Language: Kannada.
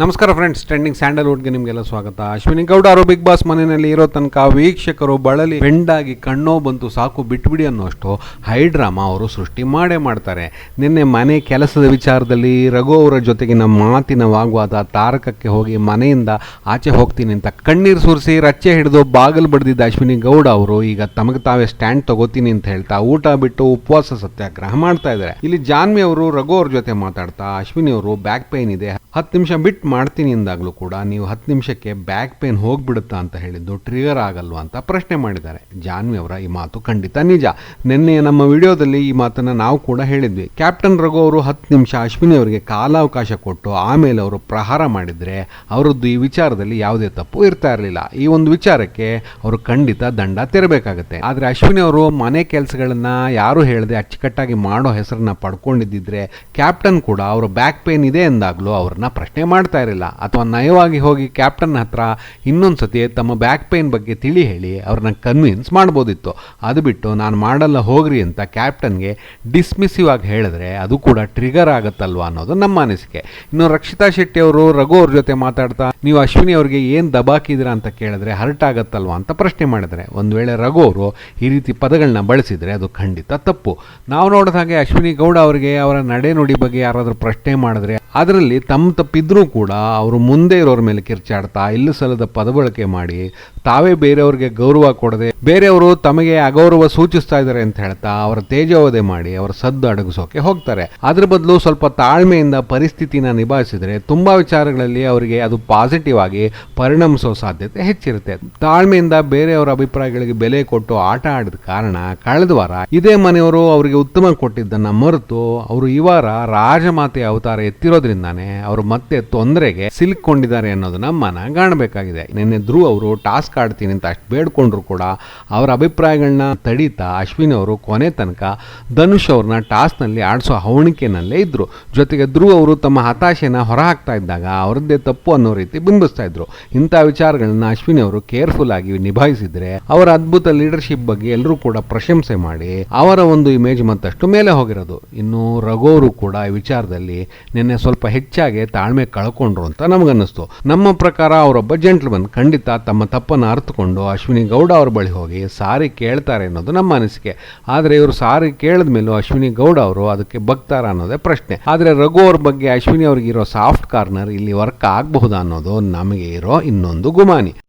ನಮಸ್ಕಾರ ಫ್ರೆಂಡ್ಸ್ ಟ್ರೆಂಡಿಂಗ್ ಸ್ಯಾಂಡಲ್ವುಡ್ಗೆ ನಿಮಗೆಲ್ಲ ಸ್ವಾಗತ. ಅಶ್ವಿನಿ ಗೌಡ ಅವರು ಬಿಗ್ ಬಾಸ್ ಮನೆಯಲ್ಲಿ ಇರೋ ತನಕ ವೀಕ್ಷಕರು ಬಳಲಿ ಬೆಂಡಾಗಿ ಕಣ್ಣೋ ಬಂತು ಸಾಕು ಬಿಟ್ಬಿಡಿ ಅನ್ನೋಷ್ಟು ಹೈ ಡ್ರಾಮಾ ಅವರು ಸೃಷ್ಟಿ ಮಾಡೇ ಮಾಡ್ತಾರೆ. ನಿನ್ನೆ ಮನೆ ಕೆಲಸದ ವಿಚಾರದಲ್ಲಿ ರಘು ಅವರ ಜೊತೆಗಿನ ಮಾತಿನ ವಾಗ್ವಾದ ತಾರಕಕ್ಕೆ ಹೋಗಿ ಮನೆಯಿಂದ ಆಚೆ ಹೋಗ್ತೀನಿ ಅಂತ ಕಣ್ಣೀರು ಸುರಿಸಿ ರಚ್ಚೆ ಹಿಡಿದು ಬಾಗಿಲು ಬಡ್ದಿದ್ದ ಅಶ್ವಿನಿ ಗೌಡ ಅವರು ಈಗ ತಮಗೆ ತಾವೇ ಸ್ಟ್ಯಾಂಡ್ ತಗೋತೀನಿ ಅಂತ ಹೇಳ್ತಾ ಊಟ ಬಿಟ್ಟು ಉಪವಾಸ ಸತ್ಯಾಗ್ರಹ ಮಾಡ್ತಾ ಇದ್ದಾರೆ. ಇಲ್ಲಿ ಜಾನ್ವಿ ಅವರು ರಘು ಅವ್ರ ಜೊತೆ ಮಾತಾಡ್ತಾ, ಅಶ್ವಿನಿ ಅವರು ಬ್ಯಾಕ್ ಪೇನ್ ಇದೆ. ಹತ್ತು ನಿಮಿಷ ಬಿಟ್ಟು ಮಾಡ್ತೀನಿ ಅಂದಾಗಲೂ ಕೂಡ ನೀವು ಹತ್ತು ನಿಮಿಷಕ್ಕೆ ಬ್ಯಾಕ್ ಪೇನ್ ಹೋಗ್ಬಿಡುತ್ತಾ ಅಂತ ಹೇಳಿದ್ದು ಟ್ರಿಗರ್ ಆಗಲ್ವಾ ಅಂತ ಪ್ರಶ್ನೆ ಮಾಡಿದ್ದಾರೆ. ಜಾನ್ವಿ ಅವರ ಈ ಮಾತು ಖಂಡಿತ ನಿಜ. ನಿನ್ನೆ ನಮ್ಮ ವಿಡಿಯೋದಲ್ಲಿ ಈ ಮಾತನ್ನು ನಾವು ಕೂಡ ಹೇಳಿದ್ವಿ. ಕ್ಯಾಪ್ಟನ್ ರಘು ಅವರು ಹತ್ತು ನಿಮಿಷ ಅಶ್ವಿನಿ ಅವರಿಗೆ ಕಾಲಾವಕಾಶ ಕೊಟ್ಟು ಆಮೇಲೆ ಅವರು ಪ್ರಹಾರ ಮಾಡಿದರೆ ಅವರದ್ದು ಈ ವಿಚಾರದಲ್ಲಿ ಯಾವುದೇ ತಪ್ಪು ಇರ್ತಾ ಇರಲಿಲ್ಲ. ಈ ಒಂದು ವಿಚಾರಕ್ಕೆ ಅವರು ಖಂಡಿತ ದಂಡ ತೆರಬೇಕಾಗುತ್ತೆ. ಆದರೆ ಅಶ್ವಿನಿ ಅವರು ಮನೆ ಕೆಲಸಗಳನ್ನ ಯಾರು ಹೇಳದೆ ಅಚ್ಚುಕಟ್ಟಾಗಿ ಮಾಡೋ ಹೆಸರನ್ನ ಪಡ್ಕೊಂಡಿದ್ದಿದ್ರೆ ಕ್ಯಾಪ್ಟನ್ ಕೂಡ ಅವರು ಬ್ಯಾಕ್ ಪೇನ್ ಇದೆ ಎಂದಾಗಲೂ ಅವ್ರನ್ನ ಪ್ರಶ್ನೆ ಇರಲಿಲ್ಲ. ಅಥವಾ ನಯವಾಗಿ ಹೋಗಿ ಕ್ಯಾಪ್ಟನ್ ಹತ್ರ ಇನ್ನೊಂದು ಸತಿ ತಮ್ಮ ಬ್ಯಾಕ್ ಪೇನ್ ಬಗ್ಗೆ ತಿಳಿ ಹೇಳಿ ಅವ್ರನ್ನ ಕನ್ವಿನ್ಸ್ ಮಾಡ್ಬೋದಿತ್ತು. ಅದು ಬಿಟ್ಟು ನಾನು ಮಾಡಲ್ಲ ಹೋಗ್ರಿ ಅಂತ ಕ್ಯಾಪ್ಟನ್ಗೆ ಡಿಸ್ಮಿಸಿವ್ ಆಗಿ ಹೇಳಿದ್ರೆ ಅದು ಕೂಡ ಟ್ರಿಗರ್ ಆಗುತ್ತಲ್ವಾ ಅನ್ನೋದು ನಮ್ಮ ಅನಿಸಿಕೆ. ಇನ್ನು ರಕ್ಷಿತಾ ಶೆಟ್ಟಿ ಅವರು, ರಘು ಅವ್ರ ಜೊತೆ ಮಾತಾಡ್ತಾ, ನೀವು ಅಶ್ವಿನಿ ಅವರಿಗೆ ಏನು ದಬಾಕಿದ್ದೀರಾ ಅಂತ ಕೇಳಿದ್ರೆ ಹರ್ಟ್ ಆಗತ್ತಲ್ವಾ ಅಂತ ಪ್ರಶ್ನೆ ಮಾಡಿದ್ರೆ, ಒಂದು ವೇಳೆ ರಘು ಅವರು ಈ ರೀತಿ ಪದಗಳನ್ನ ಬಳಸಿದ್ರೆ ಅದು ಖಂಡಿತ ತಪ್ಪು. ನಾವು ನೋಡಿದ ಹಾಗೆ ಅಶ್ವಿನಿ ಗೌಡ ಅವರಿಗೆ ಅವರ ನಡೆ ನುಡಿ ಬಗ್ಗೆ ಯಾರಾದರೂ ಪ್ರಶ್ನೆ ಮಾಡಿದ್ರೆ, ಅದರಲ್ಲಿ ತಮ್ಮ ತಪ್ಪಿದ್ರೂ ಕೂಡ ಅವರು ಮುಂದೆ ಇರೋರ ಮೇಲೆ ಕಿರ್ಚಾಡ್ತಾ, ಇಲ್ಲ ಸಲದ ಪದಬಳಕೆ ಮಾಡಿ, ತಾವೇ ಬೇರೆಯವ್ರಿಗೆ ಗೌರವ ಕೊಡದೆ, ಬೇರೆಯವರು ತಮಗೆ ಅಗೌರವ ಸೂಚಿಸ್ತಾ ಇದ್ದಾರೆ ಅಂತ ಹೇಳ್ತಾ, ಅವರ ತೇಜೋವಧೆ ಮಾಡಿ, ಅವರ ಸದ್ದು ಅಡಗಿಸೋಕೆ ಹೋಗ್ತಾರೆ. ಅದ್ರ ಬದಲು ಸ್ವಲ್ಪ ತಾಳ್ಮೆಯಿಂದ ಪರಿಸ್ಥಿತಿನ ನಿಭಾಯಿಸಿದರೆ ತುಂಬಾ ವಿಚಾರಗಳಲ್ಲಿ ಅವರಿಗೆ ಅದು ಪಾಸಿಟಿವ್ ಆಗಿ ಪರಿಣಮಿಸೋ ಸಾಧ್ಯತೆ ಹೆಚ್ಚಿರುತ್ತೆ. ತಾಳ್ಮೆಯಿಂದ ಬೇರೆಯವರ ಅಭಿಪ್ರಾಯಗಳಿಗೆ ಬೆಲೆ ಕೊಟ್ಟು ಆಟ ಆಡಿದ ಕಾರಣ ಕಳೆದ ವಾರ ಇದೇ ಮನೆಯವರು ಅವರಿಗೆ ಉತ್ತಮ ಕೊಟ್ಟಿದ್ದನ್ನ ಮರೆತು, ಅವರು ಈ ವಾರ ರಾಜಮಾತೆ ಅವತಾರ ಎತ್ತಿರೋದ್ರಿಂದಾನೇ ಅವರು ಮತ್ತೆ ತೊಂದರೆಗೆ ಸಿಲುಕೊಂಡಿದ್ದಾರೆ ಅನ್ನೋದನ್ನ ಮನ ಕಾಣಬೇಕಾಗಿದೆ. ನಿನ್ನೆ ಧ್ರುವ್ ಅವರು ಟಾಸ್ಕ್ ಆಡ್ತೀನಿ ಅಂತ ಅಷ್ಟು ಬೇಡ್ಕೊಂಡ್ರು ಕೂಡ ಅವರ ಅಭಿಪ್ರಾಯಗಳನ್ನ ತಡೀತಾ ಅಶ್ವಿನಿ ಅವರು ಕೊನೆ ತನಕ ಧನುಷ್ ಅವ್ರನ್ನ ಟಾಸ್ನಲ್ಲಿ ಆಡಿಸೋ ಹವಣಿಕೆನಲ್ಲೇ ಇದ್ರು. ಜೊತೆಗೆ ಧ್ರುವ್ ಅವರು ತಮ್ಮ ಹತಾಶೆನ ಹೊರಹಾಕ್ತಾ ಇದ್ದಾಗ ಅವರದ್ದೇ ತಪ್ಪು ಅನ್ನೋ ರೀತಿ ಬಿಂಬಿಸ್ತಾ ಇದ್ರು. ಇಂಥ ವಿಚಾರಗಳನ್ನ ಅಶ್ವಿನಿ ಅವರು ಕೇರ್ಫುಲ್ ಆಗಿ ನಿಭಾಯಿಸಿದ್ರೆ ಅವರ ಅದ್ಭುತ ಲೀಡರ್ಶಿಪ್ ಬಗ್ಗೆ ಎಲ್ಲರೂ ಕೂಡ ಪ್ರಶಂಸೆ ಮಾಡಿ ಅವರ ಒಂದು ಇಮೇಜ್ ಮತ್ತಷ್ಟು ಮೇಲೆ ಹೋಗಿರೋದು. ಇನ್ನು ರಘು ಕೂಡ ಈ ವಿಚಾರದಲ್ಲಿ ನಿನ್ನೆ ಸ್ವಲ್ಪ ಹೆಚ್ಚಾಗಿ ತಾಳ್ಮೆ ಕಳ್ಕೊಂಡ್ರು ಅಂತ ನಮಗನ್ನಿಸ್ತು. ನಮ್ಮ ಪ್ರಕಾರ ಅವರೊಬ್ಬ ಜೆಂಟ್ಲ್ಮನ್ ಖಂಡಿತ ತಮ್ಮ ತಪ್ಪನ್ನು ಅರ್ಥಕೊಂಡು ಅಶ್ವಿನಿ ಗೌಡ ಅವ್ರ ಬಳಿ ಹೋಗಿ ಸಾರಿ ಕೇಳ್ತಾರೆ ಅನ್ನೋದು ನಮ್ಮ ಅನಿಸಿಕೆ. ಆದರೆ ಇವರು ಸಾರಿ ಕೇಳಿದ ಮೇಲೂ ಅಶ್ವಿನಿ ಗೌಡ ಅವರು ಅದಕ್ಕೆ ಬಗ್ತಾರ ಅನ್ನೋದೇ ಪ್ರಶ್ನೆ. ಆದರೆ ರಘು ಅವ್ರ ಬಗ್ಗೆ ಅಶ್ವಿನಿ ಅವ್ರಿಗಿರೋ ಸಾಫ್ಟ್ ಕಾರ್ನರ್ ಇಲ್ಲಿ ವರ್ಕ್ ಆಗಬಹುದಾ ಅನ್ನೋದು ನಮಗೆ ಇರೋ ಇನ್ನೊಂದು ಗುಮಾನಿ.